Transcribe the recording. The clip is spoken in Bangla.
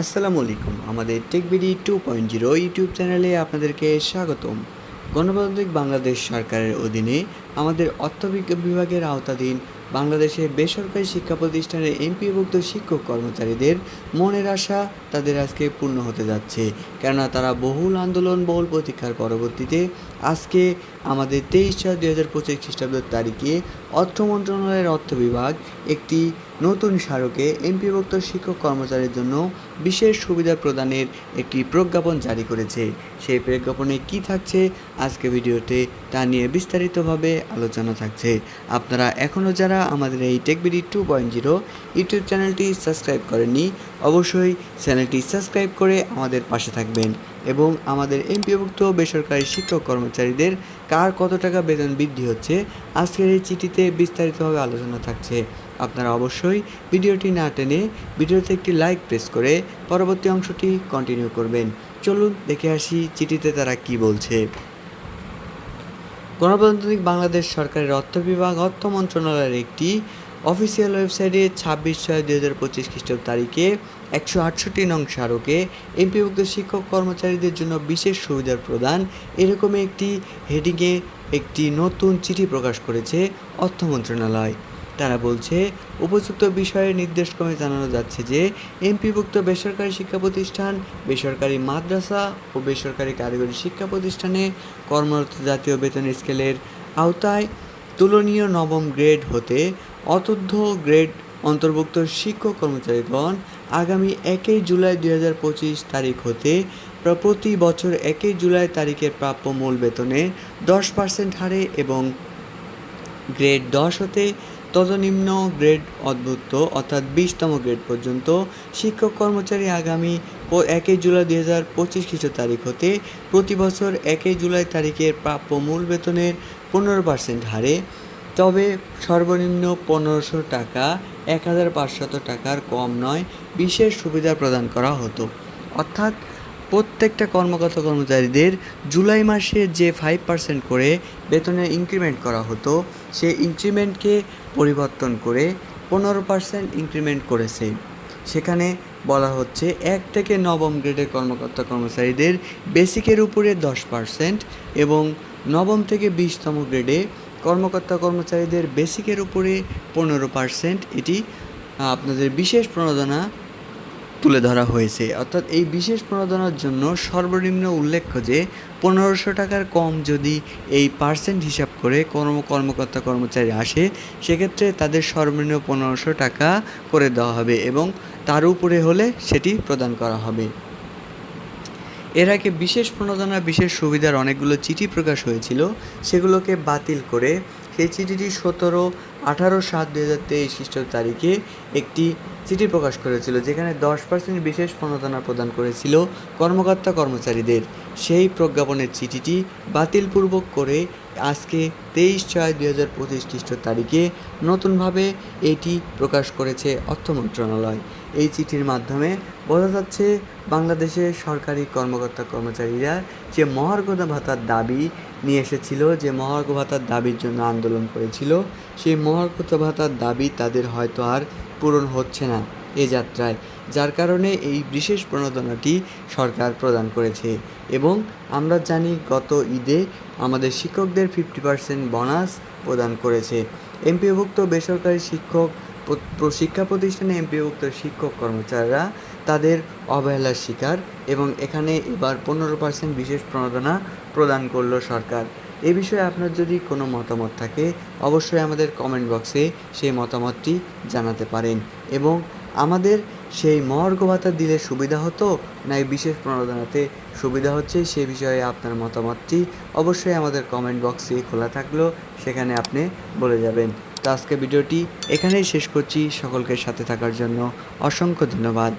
আসসালামু আলাইকুম। আমাদের TechBD two point zero YouTube চ্যানেলে আপনাদেরকে স্বাগতম। গণতান্ত্রিক বাংলাদেশ সরকারের অধীনে আমাদের অর্থবিজ্ঞান বিভাগের আওতাধীন বাংলাদেশে বেসরকারি শিক্ষা প্রতিষ্ঠানের এমপিভুক্ত শিক্ষক কর্মচারীদের মনের আশা তাদের আজকে পূর্ণ হতে যাচ্ছে। কেননা তারা বহুল আন্দোলন, বহুল প্রতীক্ষার পরবর্তীতে আজকে আমাদের তেইশ ছয় দুই হাজার পঁচিশ খ্রিস্টাব্দের তারিখে অর্থ মন্ত্রণালয়ের অর্থ বিভাগ একটি নতুন স্মারকে এমপিভুক্ত শিক্ষক কর্মচারীর জন্য বিশেষ সুবিধা প্রদানের একটি প্রজ্ঞাপন জারি করেছে। সেই প্রজ্ঞাপনে কি থাকছে আজকে ভিডিওতে তা নিয়ে বিস্তারিতভাবে আলোচনা থাকছে। আপনারা এখনও যারা আমাদের এই TechBD two point zero YouTube চ্যানেলটি সাবস্ক্রাইব করেননি, অবশ্যই চ্যানেলটি সাবস্ক্রাইব করে আমাদের পাশে থাকবেন। এবং আমাদের এমপিভুক্ত বেসরকারি শিক্ষক কর্মচারীদের কার কত টাকা বেতন বৃদ্ধি হচ্ছে, আজকের এই চিঠিতে বিস্তারিতভাবে আলোচনা থাকছে। আপনারা অবশ্যই ভিডিওটি না টেনে ভিডিওতে একটি লাইক প্রেস করে পরবর্তী অংশটি কন্টিনিউ করবেন। চলুন দেখে আসি চিঠিতে তারা কি বলছে। গণতান্ত্রিক বাংলাদেশ সরকারের অর্থ বিভাগ, অর্থ মন্ত্রণালয়ের একটি অফিসিয়াল ওয়েবসাইটে ছাব্বিশ ছয় দুই হাজার পঁচিশ খ্রিস্টাব্দ তারিখে একশো আটষট্টি নং স্মারকে এমপিভুক্ত শিক্ষক কর্মচারীদের জন্য বিশেষ সুবিধার প্রদান। এরকম একটি হেডিংয়ে একটি নতুন চিঠি প্রকাশ করেছে অর্থ মন্ত্রণালয়। তারা বলছে, উপযুক্ত বিষয়ে নির্দেশক্রমে জানানো যাচ্ছে যে, এমপিভুক্ত বেসরকারি শিক্ষা প্রতিষ্ঠান বেসরকারি মাদ্রাসা ও বেসরকারি কারিগরি শিক্ষা প্রতিষ্ঠানে কর্মরত জাতীয় বেতন স্কেলের আওতায় তুলনীয় নবম গ্রেড হতে অতুর্ধ্ব গ্রেড অন্তর্ভুক্ত শিক্ষক কর্মচারীগণ আগামী একই জুলাই দুই হাজার পঁচিশ তারিখ হতে প্রতি বছর একই জুলাই তারিখের প্রাপ্য মূল বেতনে দশ পার্সেন্ট হারে এবং গ্রেড দশ হতে তদনিম্ন গ্রেড অদ্ভুত অর্থাৎ বিশতম গ্রেড পর্যন্ত শিক্ষক কর্মচারী আগামী একই জুলাই দুই হাজার পঁচিশ খ্রিস্ট তারিখ হতে প্রতি বছর একই জুলাই তারিখের প্রাপ্য মূল বেতনের পনেরো পার্সেন্ট হারে তবে সর্বনিম্ন পনেরোশো টাকা, এক হাজার পাঁচশত টাকার কম নয়, বিশেষ সুবিধা প্রদান করা হতো। অর্থাৎ প্রত্যেকটা কর্মকর্তা কর্মচারীদের জুলাই মাসে যে ফাইভ পার্সেন্ট করে বেতনে ইনক্রিমেন্ট করা হতো, সেই ইনক্রিমেন্টকে পরিবর্তন করে পনেরো পার্সেন্ট ইনক্রিমেন্ট করেছে। সেখানে বলা হচ্ছে এক থেকে নবম গ্রেডের কর্মকর্তা কর্মচারীদের বেসিকের উপরে দশ পার্সেন্ট এবং নবম থেকে বিশতম গ্রেডে কর্মকর্তা কর্মচারীদের বেসিকের উপরে পনেরো পার্সেন্ট এটি আপনাদের বিশেষ প্রণোদনা তুলে ধরা হয়েছে। অর্থাৎ এই বিশেষ প্রণোদনার জন্য সর্বনিম্ন উল্লেখ্য যে, পনেরোশো টাকার কম যদি এই পার্সেন্ট হিসাব করে কর্ম, কর্মকর্তা কর্মচারী আসে, সেক্ষেত্রে তাদের সর্বনিম্ন পনেরোশো টাকা করে দেওয়া হবে এবং তার উপরে হলে সেটি প্রদান করা হবে। এর আগে বিশেষ প্রণোদনা, বিশেষ সুবিধার অনেকগুলো চিঠি প্রকাশ হয়েছিল। সেগুলোকে বাতিল করে সেই চিঠিটি সতেরো আঠারো সাত দু হাজার তেইশ খ্রিস্টাব্দ তারিখে একটি চিঠি প্রকাশ করেছিল, যেখানে দশ পার্সেন্ট বিশেষ প্রণোদনা প্রদান করেছিল কর্মকর্তা কর্মচারীদের সেই প্রজ্ঞাপনের চিঠিটি বাতিলপূর্বক করে আজকে তেইশ ছয় দুই হাজার পঁচিশ খ্রিস্ট তারিখে নতুনভাবে এটি প্রকাশ করেছে অর্থ মন্ত্রণালয়। এই চিঠির মাধ্যমে বোঝা যাচ্ছে বাংলাদেশের সরকারি কর্মকর্তা কর্মচারীরা যে মহার্ঘ ভাতার দাবি নিয়ে এসেছিল, যে মহার্ঘ ভাতার দাবির জন্য আন্দোলন করেছিল, সেই মহার্ঘ ভাতার দাবি তাদের হয়তো আর পূরণ হচ্ছে না এ যাত্রায়। যার কারণে এই বিশেষ প্রণোদনাটি সরকার প্রদান করেছে। এবং আমরা জানি গত ঈদে আমাদের শিক্ষকদের ফিফটি পার্সেন্ট বোনাস প্রদান করেছে। এমপিভুক্ত বেসরকারি শিক্ষক শিক্ষা প্রতিষ্ঠানে এমপিভুক্ত শিক্ষক কর্মচারীরা তাদের অবহেলার শিকার এবং এখানে এবার পনেরো পার্সেন্ট বিশেষ প্রণোদনা প্রদান করল সরকার। এ বিষয়ে আপনার যদি কোনো মতামত থাকে, অবশ্যই আমাদের কমেন্ট বক্সে সেই মতামতটি জানাতে পারেন। এবং আমাদের সেই মর্গ ভাতা দিলে সুবিধা হতো? না বিশেষ প্রণোদনাতে সুবিধা হচ্ছে? সে বিষয়ে আপনার মতামতটি অবশ্যই আমাদের কমেন্ট বক্সে খোলা থাকল। সেখানে আপনি বলে যাবেন। তো আজকে ভিডিওটি এখানেই শেষ করছি। সকলকে সাথে থাকার জন্য অসংখ্য ধন্যবাদ।